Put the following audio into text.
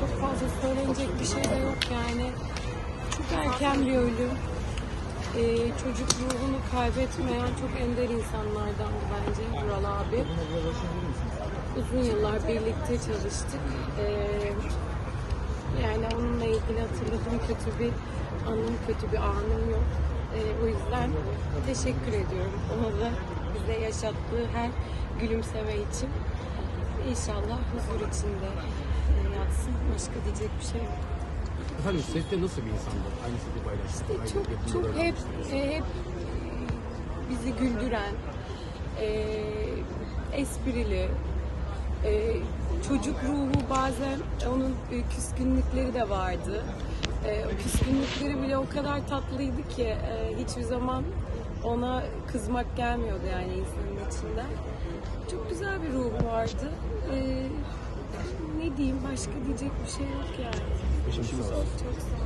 çok fazla söylenecek bir şey de yok yani. Çok erken bir ölüm. Ee, çocuk ruhunu kaybetmeyen çok ender insanlardan bence Vural abi. Uzun yıllar birlikte çalıştık. Ee, yani onunla ilgili hatırladığım kötü bir anım, kötü bir anım yok. Ee, o yüzden teşekkür ediyorum ona da bize yaşattığı her gülümseme için. İnşallah huzur içinde. Başka diyecek bir şey yok. Efendim sette nasıl bir insandı? Aynı seti paylaştık. aynı Çok yapımda çok hep e, hep bizi güldüren, e, esprili, e, çocuk ruhu bazen onun e, küskünlükleri de vardı. E, o küskünlükleri bile o kadar tatlıydı ki e, hiçbir zaman ona kızmak gelmiyordu yani insanın içinden. Çok güzel bir ruhu vardı. E, diyeyim başka diyecek bir şey yok yani. Başım sağ olsun. Çok sağ ol.